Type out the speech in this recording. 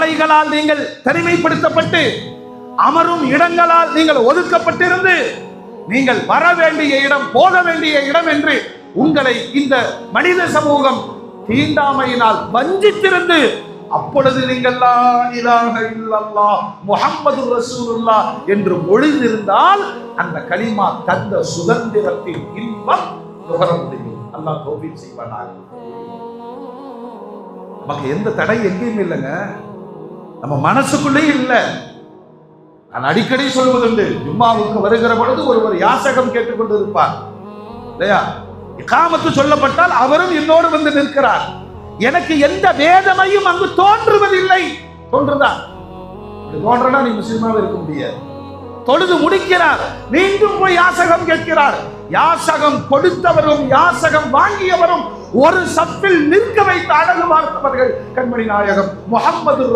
சாலைகளால் நீங்கள் தனிமைப்படுத்தப்பட்டு அமரும் இடங்களால் நீங்கள் ஒதுக்கப்பட்டிருந்து நீங்கள் வர வேண்டிய இடம் போக வேண்டிய இடம் என்று உங்களை இந்த மனித சமூகம் தீண்டாமையினால் வஞ்சித்திருந்து அப்பொழுது நீங்கள் லா இலாஹ முகம்மது முஹம்மது என்று மொழிந்திருந்தால் அந்த கலிமா தந்த சுதந்திரத்தின் இன்பம் நுகர முடியும். அல்லாஹ் தௌஃபீக் செய்வானாக. நமக்கு எந்த தடை எங்கேயும் இல்லைங்க. நம்ம மனசுக்குள்ளே இல்லை. நான் அடிக்கடி சொல்வதுண்டு ஜும்மாவுக்கு வருகிற பொழுது ஒருவர் யாசகம் கேட்டுக்கொண்டு இருப்பார் இல்லையா? இகாமத்து சொல்லப்பட்டால் அவரும் என்னோடு வந்து நிற்கிறார். எனக்கு எந்த வேதனையும் அங்கு தோன்றுவதில்லை. தோன்றுதா? இப்படி தோன்றனா நீ முஸ்லீமாக இருக்க முடியாது. தொழுது முடிக்கிறார். மீண்டும் போய் யாசகம் கேட்கிறார். யாசகம் கொடுத்தவரும் யாசகம் வாங்கியவரும் ஒரு சப்பில் நிற்க வைத்த அழகு பார்த்தவர்கள் கண்மணி நாயகம் முகமது